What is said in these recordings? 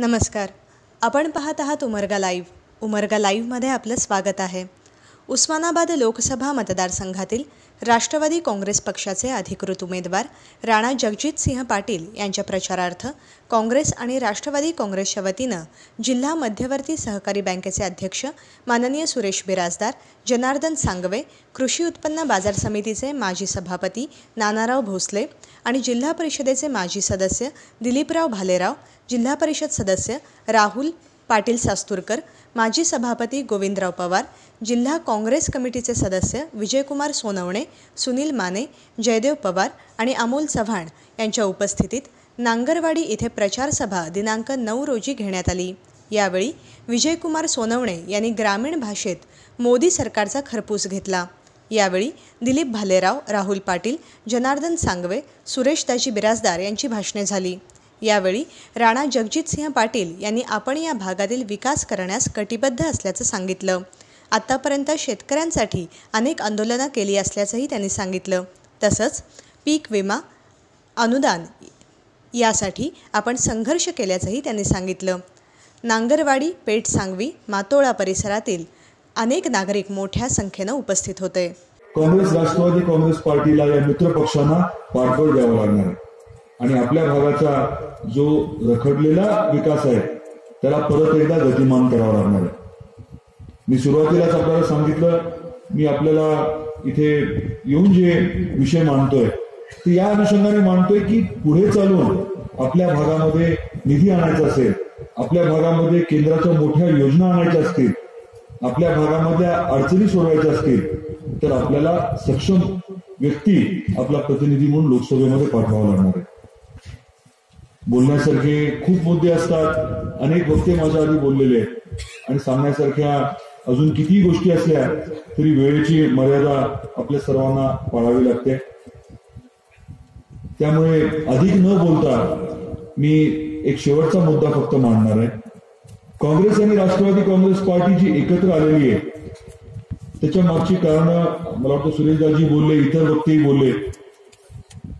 नमस्कार. आपण पाहत आहात उमरगा लाईव्ह. उमरगा लाईव्हमध्ये आपलं स्वागत आहे. उस्मानाबाद लोकसभा मतदारसंघातील राष्ट्रवादी काँग्रेस पक्षाचे अधिकृत उमेदवार राणा जगजितसिंह पाटील यांच्या प्रचारार्थ काँग्रेस आणि राष्ट्रवादी काँग्रेसच्या वतीनं जिल्हा मध्यवर्ती सहकारी बँकेचे अध्यक्ष माननीय सुरेश बिराजदार जनार्दन सांगवे कृषी उत्पन्न बाजार समितीचे माजी सभापती नानाराव भोसले आणि जिल्हा परिषदेचे माजी सदस्य दिलीपराव भालेराव जिल्हा परिषद सदस्य राहुल पाटील सास्तुरकर माजी सभापती गोविंदराव पवार जिल्हा काँग्रेस कमिटीचे सदस्य विजयकुमार सोनवणे सुनील माने जयदेव पवार आणि अमोल चव्हाण यांच्या उपस्थितीत नांगरवाडी इथे प्रचार सभा दिनांक नऊ रोजी घेण्यात आली. यावेळी विजयकुमार सोनवणे यांनी ग्रामीण भाषेत मोदी सरकारचा खरपूस घेतला. यावेळी दिलीप भालेराव राहुल पाटील जनार्दन सांगवे सुरेश दाजी बिराजदार यांची भाषणे झाली. यावेळी राणा जगजितसिंह पाटील यांनी आपण या भागातील विकास करण्यास कटिबद्ध असल्याचं सांगितलं. आत्तापर्यंत शेतकऱ्यांसाठी अनेक आंदोलनं केली असल्याचंही त्यांनी सांगितलं. तसंच पीक विमा अनुदान यासाठी आपण संघर्ष केल्याचंही त्यांनी सांगितलं. नांगरवाडी पेठ सांगवी मातोळा परिसरातील अनेक नागरिक मोठ्या संख्येनं उपस्थित होते. काँग्रेस राष्ट्रवादी काँग्रेस पार्टीला या मित्रपक्षांना पाठबळ द्यावं लागणार आहे. आणि आपल्या भागाचा जो रखडलेला विकास आहे त्याला परत एकदा गतिमान करावा लागणार आहे. मी सुरुवातीलाच आपल्याला सांगितलं मी आपल्याला इथे येऊन जे विषय मांडतोय ते या अनुषंगाने मांडतोय की पुढे चालून आपल्या भागामध्ये निधी आणायचा असेल आपल्या भागामध्ये केंद्राच्या मोठ्या योजना आणायच्या असतील आपल्या भागामधल्या अडचणी सोडवायच्या असतील तर आपल्याला सक्षम व्यक्ती आपला प्रतिनिधी म्हणून लोकसभेमध्ये पाठवावा लागणार आहे. बोलण्यासारखे खूप मुद्दे असतात अनेक वक्ते माझ्या आधी बोललेले आहेत. आणि सांगण्यासारख्या अजून कितीही गोष्टी असल्या तरी वेळेची मर्यादा आपल्या सर्वांना पाळावी लागते. त्यामुळे अधिक न बोलता मी एक शेवटचा मुद्दा फक्त मांडणार आहे. काँग्रेस आणि राष्ट्रवादी काँग्रेस पार्टी जी एकत्र आलेली आहे त्याच्या मागची कारण मला वाटतं सुरेशदाजी बोलले इतर वक्तेही बोलले.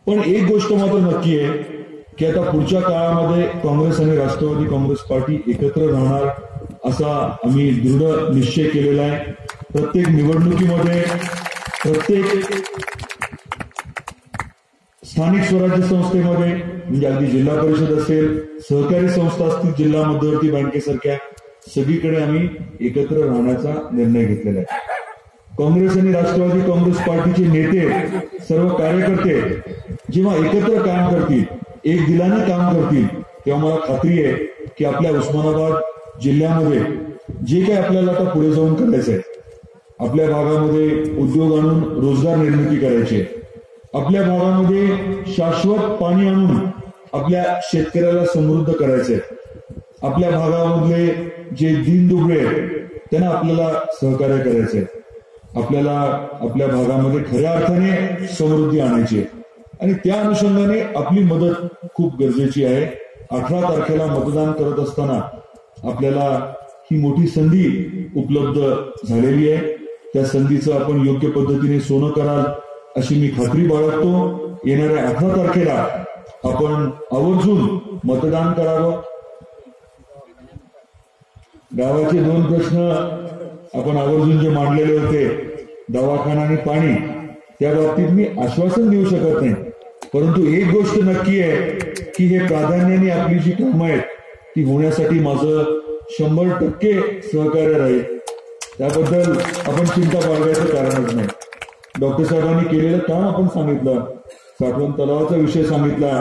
पण एक गोष्ट मात्र नक्की आहे की आता पुढच्या काळामध्ये काँग्रेस आणि राष्ट्रवादी काँग्रेस पार्टी एकत्र राहणार असा आम्ही दृढ निश्चय केलेला आहे. प्रत्येक निवडणुकीमध्ये प्रत्येक स्थानिक स्वराज्य संस्थेमध्ये म्हणजे अगदी जिल्हा परिषद असेल सहकारी संस्था असतील जिल्हा मध्यवर्ती बँकेसारख्या सगळीकडे आम्ही एकत्र राहण्याचा निर्णय घेतलेला आहे. काँग्रेस आणि राष्ट्रवादी काँग्रेस पार्टीचे नेते सर्व कार्यकर्ते जेव्हा एकत्र काम करतील एक दिलाने काम करतील. तेव्हा मला खात्री आहे की आपल्या उस्मानाबाद जिल्ह्यामध्ये जे काही आपल्याला आता पुढे जाऊन करायचंय आपल्या भागामध्ये उद्योग आणून रोजगार निर्मिती करायची आपल्या भागामध्ये शाश्वत पाणी आणून आपल्या शेतकऱ्याला समृद्ध करायचंय. आपल्या भागामधले जे दिन दुबळे त्यांना आपल्याला सहकार्य करायचंय. आपल्याला आपल्या भागामध्ये खऱ्या अर्थाने समृद्धी आणायची आहे. आणि त्या अनुषंगाने आपली मदत खूप गरजेची आहे. अठरा तारखेला मतदान करत असताना आपल्याला ही मोठी संधी उपलब्ध झालेली आहे. त्या संधीचं आपण योग्य पद्धतीने सोनं कराल अशी मी खात्री बाळगतो. येणाऱ्या अठरा तारखेला आपण आवर्जून मतदान करावं. गावाचे दोन प्रश्न आपण आवर्जून जे मांडलेले होते दवाखाना आणि पाणी त्या बाबतीत मी आश्वासन देऊ शकत नाही. परंतु एक गोष्ट नक्की आहे की हे प्राधान्याने आपली जी कामं आहेत ती होण्यासाठी माझं शंभर टक्के सहकार्य राहील. त्याबद्दल आपण चिंता बाळगायचं कारणच नाही. डॉक्टर साहेबांनी केलेलं काम आपण सांगितलं साठवण तलावाचा विषय सांगितला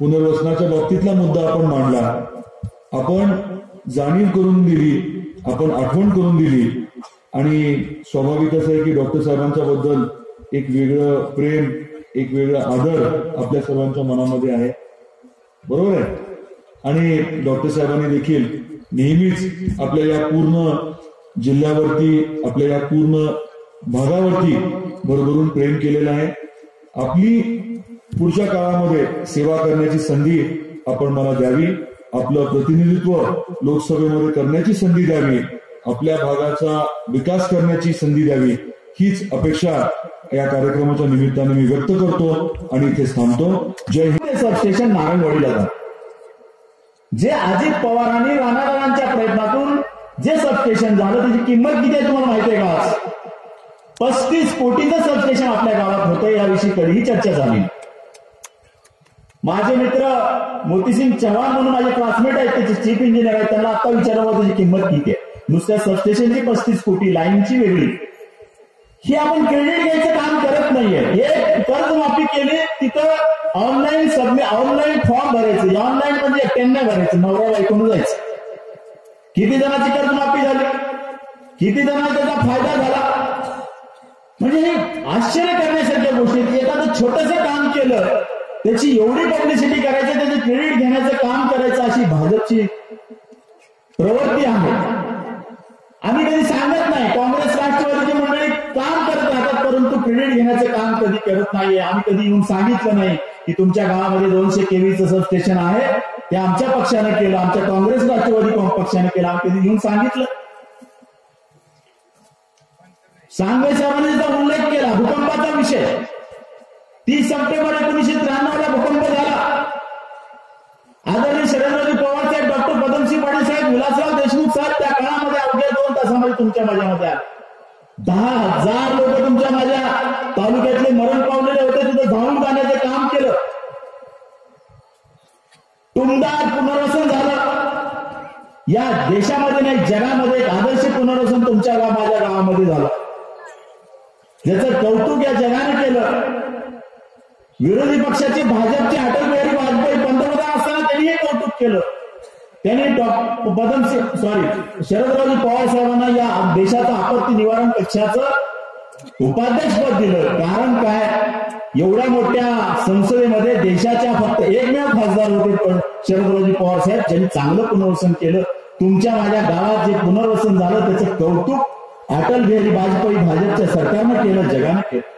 पुनर्वसनाच्या बाबतीतला मुद्दा आपण मांडला. आपण जाणीव करून दिली आपण आठवण करून दिली आणि स्वाभाविकच आहे की डॉक्टर साहेबांच्या बद्दल एक वेगळं प्रेम एक वेगळा आदर आपल्या सर्वांच्या मनामध्ये आहे. बरोबर आहे? आणि डॉक्टर साहेबांनी देखील नेहमीच आपल्या या पूर्ण जिल्ह्यावरती आपल्या या पूर्ण भागावरती भरभरून प्रेम केलेलं आहे. आपली पुढच्या काळामध्ये सेवा करण्याची संधी आपण मला द्यावी. आपलं प्रतिनिधित्व लोकसभेमध्ये करण्याची संधी द्यावी. आपल्या भागाचा विकास करण्याची संधी द्यावी. हीच अपेक्षा या कार्यक्रमाच्या निमित्ताने मी व्यक्त करतो आणि इथे थांबतो. जय हिंद. सबस्टेशन नारायणवाडीला जे. अजित पवारांनी राणादारांच्या प्रयत्नातून जे सबस्टेशन झालं त्याची किंमत किती आहे तुम्हाला माहिती आहे का आज? पस्तीस कोटीचं सबस्टेशन आपल्या गावात होतं याविषयी कधीही चर्चा झाली माझे मित्र मोतीसिंग चव्हाण म्हणून माझे क्लासमेट आहेत त्याचे चीफ इंजिनियर आहेत त्यांना आता विचारावं त्याची किंमत किती आहे? नुसत्या सबस्टेशनची पस्तीस कोटी लाईनची वेगळी. हे आपण क्रेडिट घ्यायचं काम करत नाहीये. हे कर्जमाफी केली तिथं ऑनलाईन सबमिट ऑनलाईन फॉर्म भरायचे. ऑनलाईन म्हणजे एकट्यांना भरायचं. नवरा बायकोनं जायचं. किती जणांची कर्जमाफी झाली? किती जणांना त्याचा फायदा झाला? म्हणजे हे आश्चर्य करण्यासारख्या गोष्टी आहेत. एखादं छोटस काम केलं त्याची एवढी पब्लिसिटी करायची त्याचं क्रेडिट घेण्याचं काम करायचं अशी भाजपची प्रवृत्ती आहे. आम्ही कधी सांगत नाही. काँग्रेस राष्ट्रवादी मंडळी काम करत राहतात परंतु क्रेडिट घेण्याचं काम कधी करत नाहीये. आम्ही कधी येऊन सांगितलं नाही की तुमच्या गावामध्ये दोनशे केवीचं सब स्टेशन आहे. ते आमच्या पक्षाने केलं. आमच्या काँग्रेस राष्ट्रवादी पक्षाने केलं. आम्ही कधी येऊन सांगितलं. सांगवे साहेबांनी उल्लेख केला. भूकंपाचा विषय. तीस सप्टेंबर एकोणीशे त्र्याण्णव ला भूकंप झाला. आदरणीय शरेंद्रजी पवार साहेब डॉक्टर पदमसिंह पाटील साहेब विलासराव देशमुख साहेब त्या काळामध्ये अवघ्या दोन तासामध्ये तुमच्या माझ्यामध्ये आले. दहा हजार लोक तुमच्या माझ्या तालुक्यातले मरण पावलेले होते तिथं धावून जाण्याचं काम केलं. तुमदार पुनर्वसन झालं. या देशामध्ये नाही जगामध्ये एक आदर्श पुनर्वसन तुमच्या गाव माझ्या गावामध्ये झालं. ज्याचं कौतुक या जगाने केलं. विरोधी पक्षाची भाजपची अटल बिहारी वाजपेयी पंतप्रधान असताना त्यांनी हे कौतुक केलं. त्यांनी बदन सॉरी शरदरावजी पवार साहेबांना या देशाचा आपत्ती निवारण कक्षाचं उपाध्यक्षपद दिलं. कारण काय? एवढ्या मोठ्या संसदेमध्ये देशाच्या फक्त एकमेव खासदार होते पण शरदरावजी पवार साहेब ज्यांनी चांगलं पुनर्वसन केलं. तुमच्या माझ्या गावात जे पुनर्वसन झालं त्याचं कौतुक अटल बिहारी वाजपेयी भाजपच्या सरकारनं केलं जगानं केलं.